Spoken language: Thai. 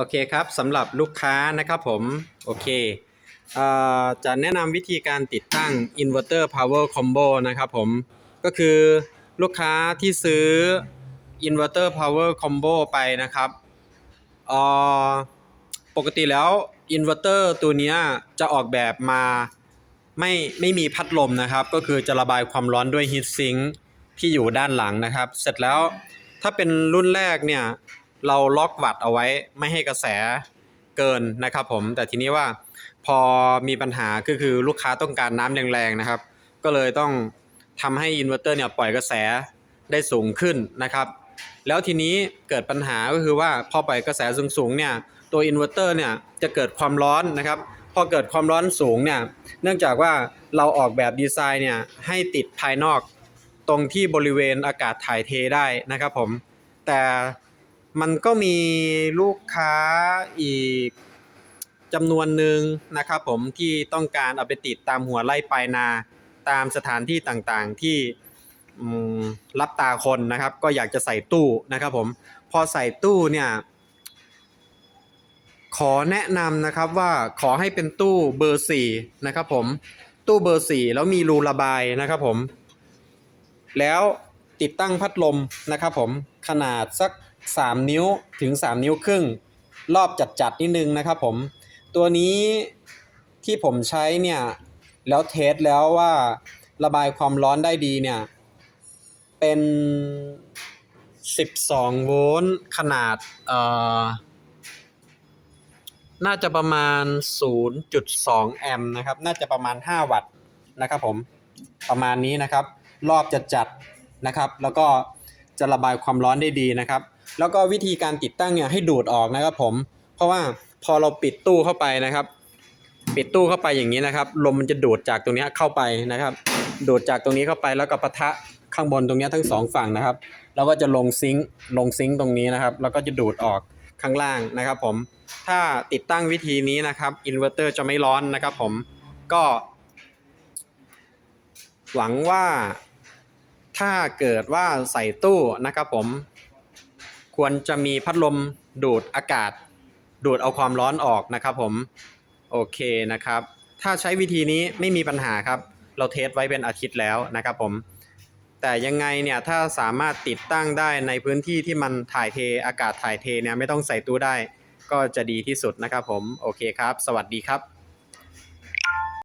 โอเคครับสำหรับลูกค้านะครับผม โอเคจะแนะนำวิธีการติดตั้ง inverter power combo นะครับผม ก็คือลูกค้าที่ซื้อ inverter power combo ไปนะครับปกติแล้ว inverter ตัวนี้จะออกแบบมาไม่ไม่มีพัดลมนะครับ ก็คือจะระบายความร้อนด้วย heat sink ที่อยู่ด้านหลังนะครับ เสร็จแล้วถ้าเป็นรุ่นแรกเนี่ย เราล็อกวัตเอาไว้ไม่ให้กระแสเกินนะครับผมแต่ทีนี้ว่าพอมีปัญหาก็คือลูกค้าต้องการน้ำแรงๆนะครับ ก็เลยต้องทำให้อินเวอร์เตอร์เนี่ยปล่อยกระแสได้สูงขึ้นนะครับ แล้วทีนี้เกิดปัญหาก็คือว่าพอปล่อยกระแสสูงๆเนี่ยตัวอินเวอร์เตอร์เนี่ยจะเกิดความร้อนนะครับพอเกิดความร้อนสูงเนี่ยเนื่องจากว่าเราออกแบบดีไซน์เนี่ยให้ติดภายนอกตรงที่บริเวณอากาศถ่ายเทได้นะครับผมแต่ มันก็มีลูกค้าอีกจำนวนหนึ่งนะครับผมที่ต้องการเอาไปติดตามหัวไร่ปลายนาตามสถานที่ต่างๆที่รับตาคนนะครับ ก็อยากจะใส่ตู้นะครับผมพอใส่ตู้เนี่ยขอแนะนำนะครับว่าขอให้เป็นตู้เบอร์สี่นะครับผมตู้เบอร์สี่แล้วมีรูระบายนะครับผม แล้วติดตั้งพัดลมนะครับผมขนาดสัก 3 นิ้วถึง 3 นิ้วครึ่ง รอบจัดๆนิดนึงนะครับผมตัวนี้ที่ผมใช้เนี่ยแล้วเทสแล้วว่าระบายความร้อนได้ดีเนี่ยเป็น 12 โวลต์ขนาดเอ่อน่าจะประมาณ 0.2 แอมป์นะครับ น่าจะประมาณ 5 วัตต์นะครับผม ประมาณนี้นะครับ รอบจะจัดนะครับ แล้วก็จะระบายความร้อนได้ดีนะครับ แล้วก็วิธีการติดตั้งเนี่ยให้ดูดออกนะครับผม เพราะว่าพอเราปิดตู้เข้าไปนะครับ ปิดตู้เข้าไปอย่างนี้นะครับ ลมมันจะดูดจากตรงนี้เข้าไปนะครับ ดูดจากตรงนี้เข้าไปแล้วก็ปะทะข้างบนตรงนี้ทั้งสองฝั่งนะครับ แล้วก็จะลงซิงค์ลงซิงค์ตรงนี้นะครับ แล้วก็จะดูดออกข้างล่างนะครับผม ถ้าติดตั้งวิธีนี้นะครับ อินเวอร์เตอร์จะไม่ร้อนนะครับผม ก็ หวังว่าถ้าเกิดว่าใส่ตู้นะครับผม ควรจะมีพัดลมดูดอากาศ ดูดเอาความร้อนออกนะครับผม โอเคนะครับ ถ้าใช้วิธีนี้ไม่มีปัญหาครับ เราเทสไว้เป็นอาทิตย์แล้วนะครับผม แต่ยังไงเนี่ยถ้าสามารถติดตั้งได้ในพื้นที่ที่มันถ่ายเทอากาศถ่ายเทเนี่ยไม่ต้องใส่ตู้ได้ ก็จะดีที่สุดนะครับผม โอเคครับ สวัสดีครับ